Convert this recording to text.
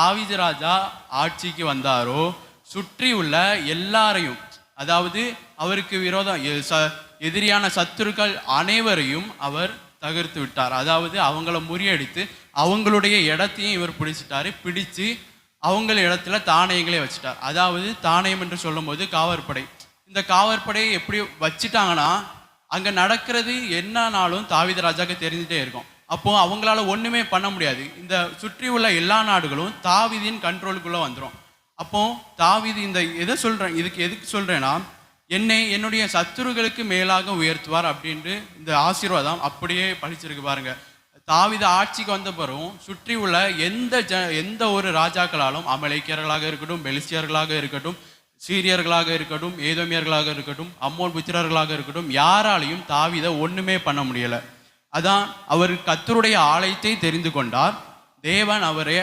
தாவிது ராஜா ஆட்சிக்கு வந்தாரோ சுற்றி உள்ள எல்லாரையும் அதாவது அவருக்கு விரோதம் எ- ச- எதிரியான சத்துருக்கள் அனைவரையும் அவர் தகர்த்து விட்டார். அதாவது அவங்கள முறியடித்து அவங்களுடைய இடத்தையும் இவர் பிடிச்சிட்டாரு. பிடிச்சு அவங்கள இடத்துல தானியங்களே வச்சுட்டார். அதாவது தானியம் என்று சொல்லும்போது காவற்படை. இந்த காவற்படையை எப்படி வச்சுட்டாங்கன்னா அங்கே நடக்கிறது என்னனாலும் தாவித ராஜாக்கு தெரிஞ்சுட்டே இருக்கும். அப்போ அவங்களால ஒண்ணுமே பண்ண முடியாது. இந்த சுற்றி உள்ள எல்லா நாடுகளும் தாவிதின் கண்ட்ரோலுக்குள்ள வந்துடும் அப்போ தாவிது இந்த எதை சொல்றேன்? இதுக்கு எதுக்கு சொல்றேன்னா என்னை என்னுடைய சத்துருகளுக்கு மேலாக உயர்த்துவார் அப்படின்ட்டு இந்த ஆசீர்வாதம் அப்படியே பழிச்சிருக்கு பாருங்க. தாவித ஆட்சிக்கு வந்த பிறகும் சுற்றி உள்ள எந்த ஜ எந்த ஒரு ராஜாக்களாலும் அமலேக்கியர்களாக இருக்கட்டும் பெலிசியர்களாக இருக்கட்டும் சீரியர்களாக இருக்கட்டும் ஏதோமியர்களாக இருக்கட்டும் அம்மோன் புத்திரர்களாக இருக்கட்டும் யாராலையும் தாவிதை ஒன்றுமே பண்ண முடியலை. அதான் அவர் கத்தருடைய ஆலயத்தை தெரிந்து கொண்டார். தேவன் அவரை